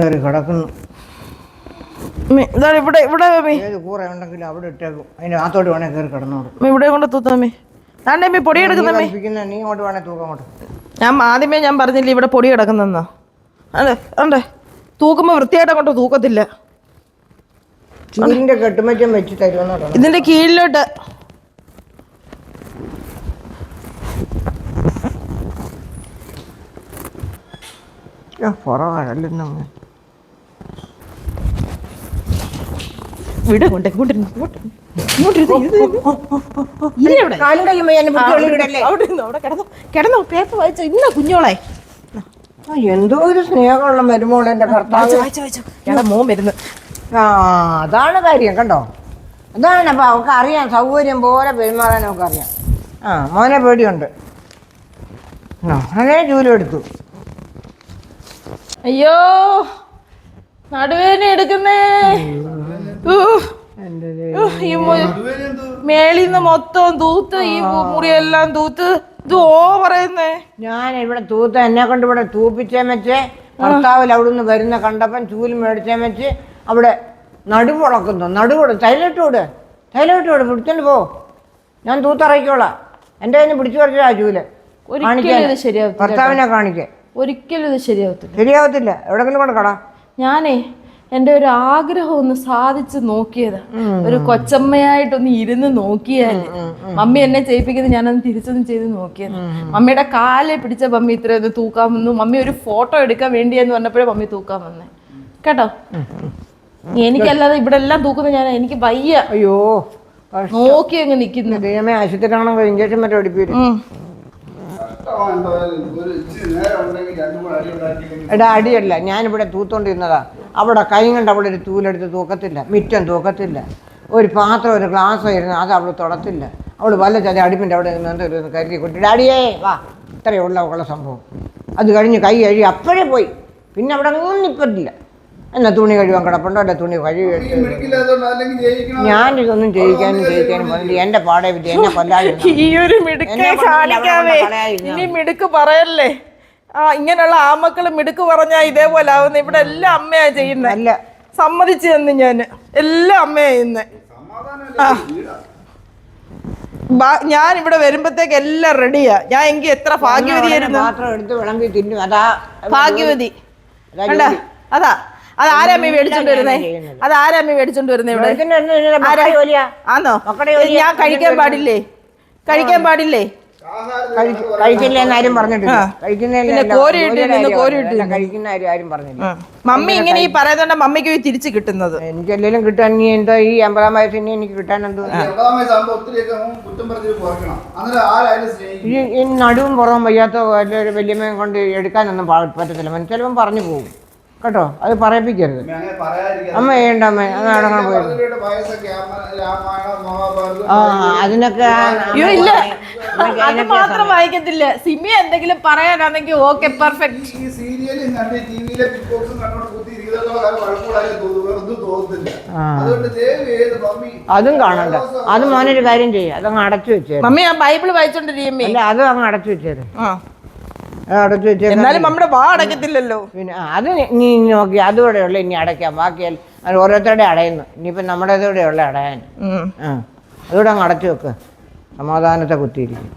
കയറി കിടക്കുന്നു. അമ്മി, ഇതാണ് ഇവിടെ ഇവിടെ അമ്മി ഏത് കൂറ ഉണ്ടെങ്കിലും അവിടെ ഇട്ടേക്കും. അതിന്റെ അകത്തോട്ട് വേണേ കയറി കിടന്നോട് അമ്മി ഇവിടെ കൊണ്ട് താണ്ടെ പൊടി കൽപ്പിക്കുന്ന നീ ഇങ്ങോട്ട് വേണേ തൂക്കം അങ്ങോട്ട്. ഞാൻ ആദ്യമേ ഞാൻ പറഞ്ഞില്ല ഇവിടെ പൊടി കിടക്കുന്നെന്നാ. അതെ അണ്ടേ തൂക്കുമ്പോൾ വൃത്തിയായിട്ട് അങ്ങോട്ട് തൂക്കത്തില്ല. ചൂരിന്റെ കെട്ടുമറ്റം വെച്ച് തരുമെന്നോട്ടോ ഇതിന്റെ കീഴിലോട്ട്. പുറകഴല്ലെന്നു വിട കൊണ്ട് ഇങ്ങോട്ടിരുന്ന്, ഇങ്ങോട്ടിരുന്ന്. ഇങ്ങോട്ടിരുന്ന്, ഇരുന്ന്. ഇരി അവിടെ. കാലും കഴിയുമ്പോ എന്നെ ആ, പിടിച്ച് വെളിയിടല്ലേ അവിടെ? ഇരുന്ന്, അവിടെ കിടന്നോ. പേപ്പർ വായിച്ചോ. ഇന്ന കുഞ്ഞോളെ. എന്തോ ഒരു സ്നേഹമുള്ള മരുമോൾ എന്റെ ഭർത്താവ്. ഞങ്ങളുടെ മോൻ വരുന്നു. ആ അതാണ് കാര്യം കണ്ടോ? അതാണ് അപ്പൊ അവൾക്ക് അറിയാം സൗകര്യം പോലെ പെരുമാറാൻ അവൾക്ക് അറിയാം. ആ മോനെ പേടിയുണ്ട്. അങ്ങനെ ജോലി എടുത്തു. അയ്യോ നടുവേന എടുക്കുന്നേ. ഈ മേളിന്ന് മൊത്തം തൂത്ത് ഈ മുറിയെല്ലാം തൂത്ത്. ഇത് ഓ പറയുന്നേ ഞാൻ ഇവിടെ തൂത്ത് എന്നെ കൊണ്ട് ഇവിടെ തൂപ്പിച്ചേ വെച്ച് ഭർത്താവിൽ അവിടെ നിന്ന് വരുന്ന കണ്ടപ്പം ചൂൽ മേടിച്ചേ വെച്ച് അവിടെ നടുമുളക്കുന്നു നടുവിട തൈലിട്ട് വിട് തൈലിട്ട് വിട് പിടിച്ചോണ്ട് പോ. ഞാൻ തൂത്തറയിക്കോളാം. എന്റെ കയ്യിൽ നിന്ന് പിടിച്ചു പറിച്ചാ ചൂൽ. ഒരിക്കലും ഭർത്താവിനെ കാണിക്കേ ഒരിക്കലും ഇത് ശരിയാവത്തില്ല. ശരിയാവത്തില്ല. എവിടെങ്കിലും കൊണ്ട് കടാ. ഞാനേ എന്റെ ഒരു ആഗ്രഹം ഒന്ന് സാധിച്ചു നോക്കിയത്. ഒരു കൊച്ചമ്മയായിട്ടൊന്ന് ഇരുന്ന് നോക്കിയാൽ മമ്മി എന്നെ ചെയ്യിപ്പിക്കുന്നത് ഞാനൊന്ന് തിരിച്ചൊന്ന് ചെയ്ത് നോക്കിയത്. മമ്മിയുടെ കാലെ പിടിച്ച മമ്മി ഇത്രയൊന്ന് തൂക്കാൻ വന്നു. മമ്മി ഒരു ഫോട്ടോ എടുക്കാൻ വേണ്ടിയെന്ന് പറഞ്ഞപ്പോഴേ മമ്മി തൂക്കാൻ വന്നേ. കേട്ടോ? എനിക്കല്ലാതെ ഇവിടെ എല്ലാം തൂക്കുന്ന ഞാൻ എനിക്ക് വയ്യ. അയ്യോ. നോക്കി അങ്ങ് നിൽക്കുന്നു. ദൈവമേ ആശുപത്രിയാണോ ഇഞ്ചക്ഷൻ മറ്റേ ഉണ്ടാക്കിയില്ലെങ്കിൽ എടാ അടിയല്ല. ഞാനിവിടെ തൂത്തോണ്ടിരുന്നതാ. അവിടെ കൈ കൊണ്ട് അവിടെ ഒരു തൂലെടുത്ത് തൂക്കത്തില്ല മിറ്റം തൂക്കത്തില്ല. ഒരു പാത്രം ഒരു ഗ്ലാസ് ഇരുന്ന് അത് അവൾ തുടത്തില്ല. അവൾ വല്ല ചതി അടുപ്പിന്റെ അവിടെ നിന്ന് ഒരു കരുതി കൊട്ടി ഡാഡിയേ വാ ഇത്രയേ ഉള്ള അവളുടെ സംഭവം. അത് കഴിഞ്ഞ് കൈ കഴുകി അപ്പോഴേ പോയി. പിന്നെ അവിടെ ഒന്നും നിൽപ്പത്തില്ല എന്നാ തുണി കഴിവാൻ കിടപ്പുണ്ടോ? അല്ല തുണി ജയിക്കണം? ഞാൻ ഇതൊന്നും ചെയ്യിക്കാനും ചെയ്യിക്കാനും പറഞ്ഞില്ല എന്റെ പാടെ വിദ്യ എന്നെ കൊല്ലാതെ ഈ ഒരു മിടുക്ക് പറയല്ലേ? ആ ഇങ്ങനെയുള്ള ആമക്കൾ മിടുക്ക് പറഞ്ഞാ ഇതേപോലെ ആവുന്ന. ഇവിടെ എല്ലാം അമ്മയാ ചെയ്യുന്നത് അല്ല. സമ്മതിച്ചു തന്നു ഞാൻ എല്ലാം അമ്മയാ ചെയ്യുന്നത് ഞാൻ ഇവിടെ വരുമ്പത്തേക്ക് എല്ലാം റെഡിയാ. ഞാൻ എങ്കിൽ എത്ര ഭാഗ്യവതിയായിരുന്നു? പാത്രം എടുത്ത് വിളമ്പി തിന്നും. അതാ ഭാഗ്യവതി. അതാ കണ്ടാ? അതാ. അത് ആരാമ്മ മേടിച്ചോണ്ട് വരുന്നേ. അത് ആരാമ്മ മേടിച്ചോണ്ട് വരുന്നേ ഇവിടെ? ആണോ ആന്നോ? ഞാൻ കഴിക്കാൻ പാടില്ലേ? കഴിക്കാൻ പാടില്ലേ? പറഞ്ഞിട്ടില്ല. കഴിക്കുന്നില്ല. കഴിക്കുന്ന ആരും പറഞ്ഞില്ല. മമ്മി ഇങ്ങനെ ഈ പറയുന്നുണ്ട് മമ്മിക്ക് പോയി തിരിച്ചു കിട്ടുന്നത്. എനിക്ക് എന്തെങ്കിലും കിട്ടാൻ നീ എന്താ ഈ അമ്പതാം വയസ്സിന് എനിക്ക് കിട്ടാൻ എന്തോ ഈ നടുവും പുറവും വയ്യാത്ത വലിയ വലിയമ്മയും കൊണ്ട് എടുക്കാനൊന്നും പറ്റത്തില്ല. മനസ്സിൽ ചിലപ്പം പറഞ്ഞു പോകും. കേട്ടോ അത് പറയിപ്പിക്കരുത് അമ്മ ചെയ്യണ്ട അമ്മ അത് അടങ്ങാൻ പോയി ആ അതിനൊക്കെ അയ്യോ ഇല്ല അത് മാത്രം വായിക്കത്തില്ല സിമി എന്തെങ്കിലും പറയാനാണെങ്കിൽ ഓക്കെ പെർഫെക്റ്റ് ഈ സീരിയലും കണ്ട് ടിവിയിലെ ബിഗ് ബോക്സും കണ്ടോണ്ട് കുത്തി ഇരിക്കുന്നതോളം കാലം കുഴപ്പമില്ലാതെ തോന്നുന്നു ഒന്നും തോന്നുന്നില്ല അതുകൊണ്ട് ദയവ് ചെയ്ത് മമ്മി അതും കാണണ്ട അത് മോനൊരു കാര്യം ചെയ്യും അതങ്ങ് അടച്ചു വെച്ചേ മമ്മി ആ ബൈബിൾ വായിച്ചോണ്ടിരിക്കുമ്പോ അല്ല അതും അങ്ങ് അടച്ചു വെച്ചേരും ആ അടച്ചു എന്നാലും നമ്മുടെ വാ അടക്കത്തില്ലല്ലോ പിന്നെ അത് നീ- നോക്കി അതുകൂടെ ഉള്ളു ഇനി അടയ്ക്കാം ബാക്കിയാൽ അത് ഓരോരുത്തരുടെ അടയുന്നു. ഇനിയിപ്പം നമ്മുടെ ഉള്ള അടയാൻ. ആ അതുകൂടെ അങ്ങ് അടച്ചു വെക്ക്. സമാധാനത്തെ കുത്തിയിരിക്കും